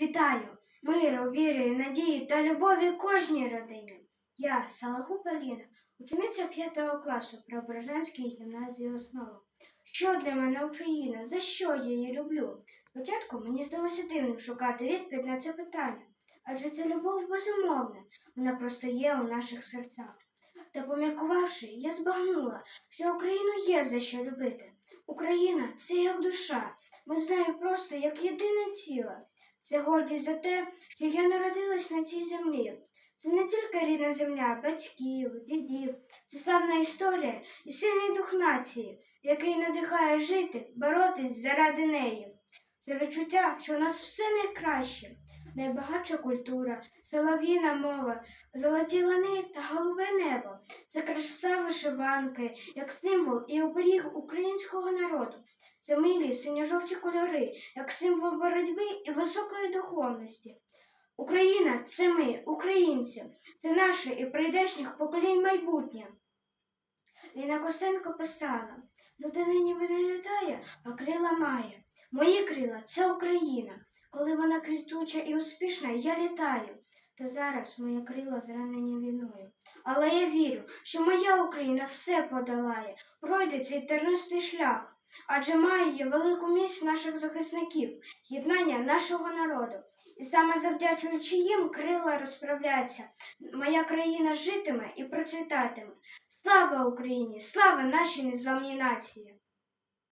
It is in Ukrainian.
Вітаю! Миру, віри, надії та любові кожній родині. Я, Салагу Поліна, учениця 5 класу Преображенської гімназії основи. Що для мене Україна? За що я її люблю? Спочатку мені здалося дивним шукати відповідь на це питання, адже це любов безумовна, вона просто є у наших серцях. Та поміркувавши, я збагнула, що Україну є за що любити. Україна це як душа. Ми знаємо просто як єдине ціле. Це гордість за те, що я народилась на цій землі. Це не тільки рідна земля, батьків, дідів, це славна історія і сильний дух нації, який надихає жити, боротись заради неї. Це відчуття, що у нас все найкраще, найбагатша культура, солов'їна мова, золоті лани та голубе небо. Це краса вишиванки, як символ і оберіг українського народу. Це милі синьо-жовті кольори, як символ боротьби і високої духовності. Україна це ми, українці, це наше і прийдешніх поколінь майбутнє. Ліна Костенко писала: людина ніби не літає, а крила має. Мої крила це Україна. Коли вона квітуча і успішна, я літаю. Та зараз мої крила зранені війною. Але я вірю, що моя Україна все подолає, пройде цей тернистий шлях, адже має велику місць наших захисників, єднання нашого народу. І саме завдячуючи їм крила розправляться. Моя країна житиме і процвітатиме. Слава Україні! Слава нашій незламній нації!